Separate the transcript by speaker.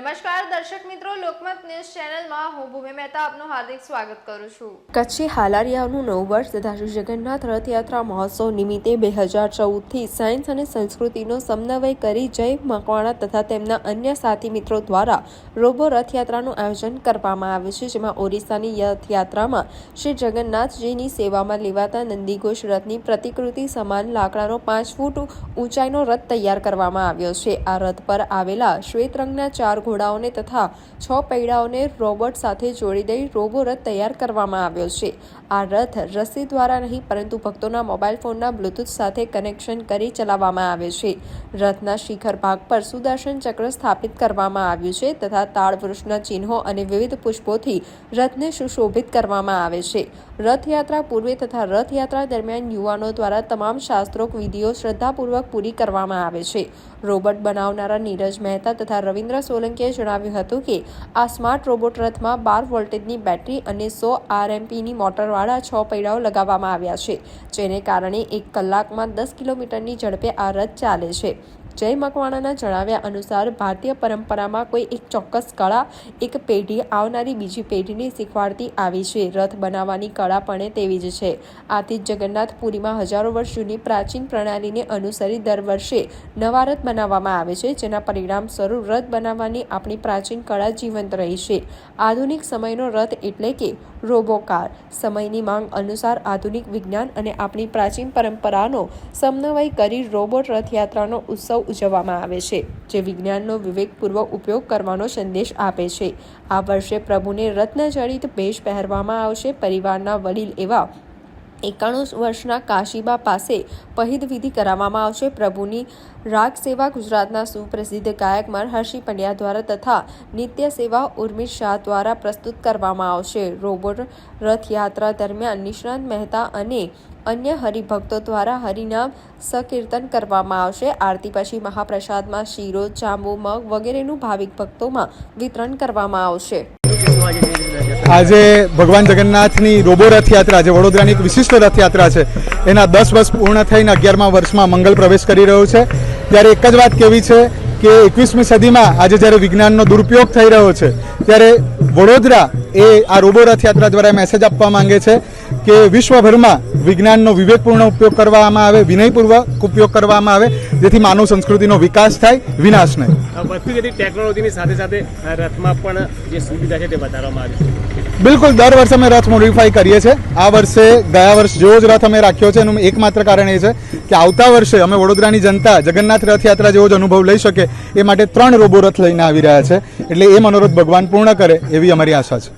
Speaker 1: નમસ્કાર, દર્શક મિત્રો, લોકમત ન્યૂઝ ચેનલમાં હું ભૂમિ મહેતા આપનું હાર્દિક સ્વાગત કરું છું.
Speaker 2: કચ્છી હાલારિયાનું નવ વર્ષ તથા શ્રી જગન્નાથ રથયાત્રા મહોત્સવ નિમિત્તે બે હજાર ચૌદથી સાયન્સ અને સંસ્કૃતિનો સમન્વય કરી જય મકવાણા તથા તેમના અન્ય સાથી મિત્રો દ્વારા રોબો રથયાત્રાનું આયોજન કરવામાં આવ્યું છે, જેમાં ઓરિસ્સાની રથયાત્રામાં શ્રી જગન્નાથજીની સેવામાં લેવાતા નંદીઘોષ રથની પ્રતિકૃતિ સમાન લાકડાનો પાંચ ફૂટ ઊંચાઈનો રથ તૈયાર કરવામાં આવ્યો છે. આ રથ પર આવેલા શ્વેત રંગના ચાર ઘોડાઓને તથા છ પૈડાઓને રોબોટ સાથે જોડી દઈ રોબો રથ તૈયાર કરવામાં આવ્યો છે. આ રથ રસી દ્વારા નહીં, પરંતુ ભક્તોના મોબાઈલ ફોનના બ્લૂટૂથ સાથે કનેક્શન કરી ચલાવવામાં આવે છે. રથના શિખર ભાગ પર સુદર્શન ચક્ર સ્થાપિત કરવામાં આવ્યું છે તથા તાળ વૃક્ષના ચિહ્નો અને વિવિધ પુષ્પોથી રથને સુશોભિત કરવામાં આવે છે. રથયાત્રા પૂર્વે તથા રથયાત્રા દરમિયાન યુવાનો દ્વારા તમામ શાસ્ત્રોક વિધિઓ શ્રદ્ધાપૂર્વક પૂરી કરવામાં આવે છે. રોબોટ બનાવનારા નીરજ મહેતા તથા રવિન્દ્ર સોલંકીએ જણાવ્યું હતું કે, આ સ્માર્ટ રોબોટ રથમાં બાર વોલ્ટેજની બેટરી અને સો આરએમપીની મોટરવાળા છ પૈડાઓ લગાવવામાં આવ્યા છે, જેને કારણે એક કલાકમાં દસ કિલોમીટરની ઝડપે આ રથ ચાલે છે. જય મકવાણાના જણાવ્યા અનુસાર ભારતીય પરંપરામાં કોઈ એક ચોક્કસ કળા, એક પેઢી આવનારી બીજી પેઢીને શીખવાડતી આવી છે. રથ બનાવવાની કળા પણ તેવી જ છે. આથી જ જગન્નાથપુરીમાં હજારો વર્ષ જૂની પ્રાચીન પ્રણાલીને અનુસરી દર વર્ષે નવા રથ બનાવવામાં આવે છે, જેના પરિણામ સ્વરૂપ રથ બનાવવાની આપણી પ્રાચીન કળા જીવંત રહી છે. આધુનિક સમયનો રથ એટલે કે રોબોકાર. સમયની માંગ અનુસાર આધુનિક વિજ્ઞાન અને આપણી પ્રાચીન પરંપરાનો સમન્વય કરી રોબોટ રથયાત્રાનો ઉત્સવ ઉજવવામાં આવે છે, જે વિજ્ઞાનનો વિવેકપૂર્વક ઉપયોગ કરવાનો સંદેશ આપે છે. આ વર્ષે પ્રભુને રત્નજડિત ભેષ પહેરવામાં આવશે પરિવારના વડીલ એવા એકાણું વર્ષના કાશીબા પાસે પહિદ વિધિ કરાવવામાં આવશે. પ્રભુની રાગ સેવા ગુજરાતના સુપ્રસિદ્ધ ગાયક હર્ષિ પંડ્યા દ્વારા તથા નિત્ય સેવા ઉર્મિત શાહ દ્વારા પ્રસ્તુત કરવામાં આવશે. રોબોટ રથયાત્રા દરમિયાન નિષ્ણાંત મહેતા અને અન્ય હરિભક્તો દ્વારા હરિનામ સંકીર્તન કરવામાં આવશે. આરતી પછી મહાપ્રસાદમાં શીરો, જાંબુ, મગ વગેરેનું ભાવિક ભક્તોમાં વિતરણ કરવામાં આવશે.
Speaker 3: આજે ભગવાન જગન્નાથની રોબો રથયાત્રા જે વડોદરાની એક વિશિષ્ટ રથયાત્રા છે. એના દસ વર્ષ પૂર્ણ થઈને અગિયારમા વર્ષમાં મંગલ પ્રવેશ કરી રહ્યો છે. ત્યારે એક જ વાત કેવી છે કે એકવીસમી સદીમાં આજે જ્યારે વિજ્ઞાનનો દુરુપયોગ થઈ રહ્યો છે, ત્યારે વડોદરા એ આ રોબો રથયાત્રા દ્વારા મેસેજ આપવા માંગે છે કે વિશ્વભરમાં વિજ્ઞાનનો વિવેકપૂર્ણ ઉપયોગ કરવામાં આવે વિનયપૂર્વક ઉપયોગ કરવામાં આવે જેથી માનવ સંસ્કૃતિનો વિકાસ થાય વિનાશ નહીં.
Speaker 4: વધતી જતી ટેકનોલોજીની સાથે સાથે રથમાં પણ જે સુવિધા છે તે વધારવામાં આવી
Speaker 3: બિલકુલ દર વર્ષે અમે રથ મોડિફાઈ કરીએ છીએ. આ વર્ષે ગયા વર્ષ જેવો જ રથ અમે રાખ્યો છે એનું એકમાત્ર કારણ એ છે કે આવતા વર્ષે અમે વડોદરાની જનતા જગન્નાથ રથયાત્રા જેવો જ અનુભવ લઈ શકે એ માટે ત્રણ રોબો રથ લઈને આવી રહ્યા છે. એટલે એ મનોરથ ભગવાન પૂર્ણ કરે એવી અમારી આશા છે.